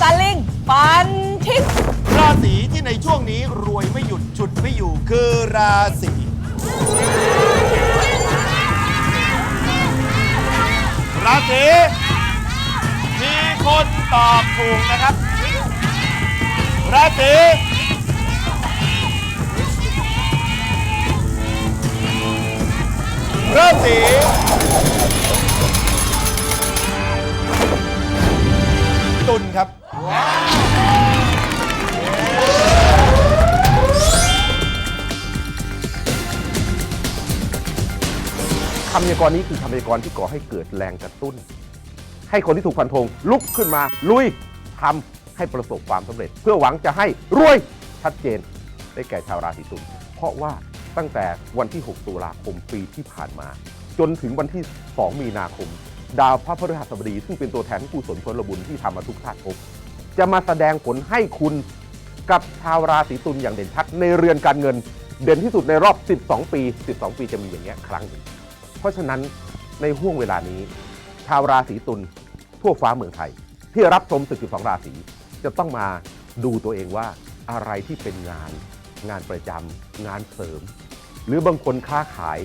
จาลิงฟันทิ้งราศีที่ในช่วงนี้รวยไม่หยุดฉุดไม่อยู่คือราศีราศีมีคนตอบถูกนะครับ ราศีราศี ตุลครับ คำพยากรณ์นี้คือคำพยากรณ์ที่ก่อให้เกิดแรงกระตุ้น ให้คนที่ถูกฟันธงลุกขึ้นมาลุยทำให้ประสบความสำเร็จ เพื่อหวังจะให้รวยชัดเจนได้แก่ชาวราศีตุลเพราะว่าตั้งแต่วันที่ 6 ตุลาคมปีที่ผ่านมา จนถึงวันที่ 2 มีนาคม ดาวพระพฤหัสบดี ซึ่งเป็นตัวแทนของกุศลผลบุญที่ทำมาทุกชาติภพจะมาแสดงผลให้คุณกับชาวราศีตุลอย่างเด่นชัดในเรือนการเงิน เด่นที่สุดในรอบ 12 ปี 12 ปีจะมีอย่างนี้ยครั้งหนึ่งเพราะฉะนั้นในห่วงเวลานี้ ชาวราศีตุลทั่วฟ้าเมืองไทย ที่รับชมศึก12 ราศีจะต้องมาดูตัวเองว่าอะไรที่เป็นงาน งานประจำงานเสริม หรือบางคนค้าขาย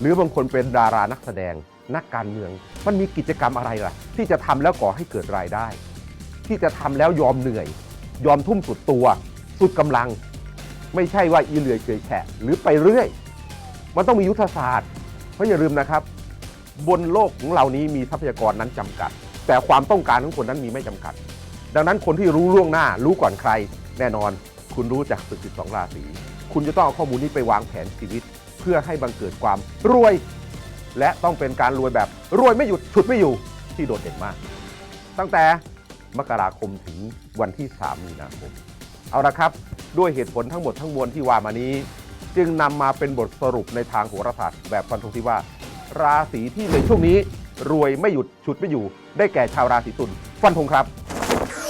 หรือบางคนเป็นดารานักแสดง นักการเมือง มันมีกิจกรรมอะไรล่ะ ที่จะทำแล้วก่อให้เกิดรายได้ ที่จะทำแล้วยอมเหนื่อย ยอมทุ่มสุดตัว สุดกำลัง ไม่ใช่ว่าอีเหลือยเฉยแฉะหรือไปเรื่อย มันต้องมียุทธศาสตร์ เพราะอย่าลืมนะครับ บนโลกของเรานี้มีทรัพยากรนั้นจำกัด แต่ความต้องการของคนนั้นมีไม่จำกัด ดังนั้นคนที่รู้ล่วงหน้า รู้ก่อนใคร แน่นอน คุณรู้จากศึก12ราศีคุณจะต้องเอาข้อมูลนี้ไปวางแผนชีวิต เพื่อให้บังเกิดความรวย และต้องเป็นการรวยแบบรวยไม่หยุดฉุดไม่อยู่ที่โดดเด่นมาก ตั้งแต่มกราคมถึงวันที่ 3 มีนาคม เอาละครับ ด้วยเหตุผลทั้งหมดทั้งมวลที่ว่ามานี้ จึงนำมาเป็นบทสรุปในทางโหราศาสตร์แบบฟันธงที่ว่า ราศีที่ในช่วงนี้ รวยไม่หยุดฉุดไม่อยู่ ได้แก่ชาวราศีตุลฟันธงครับ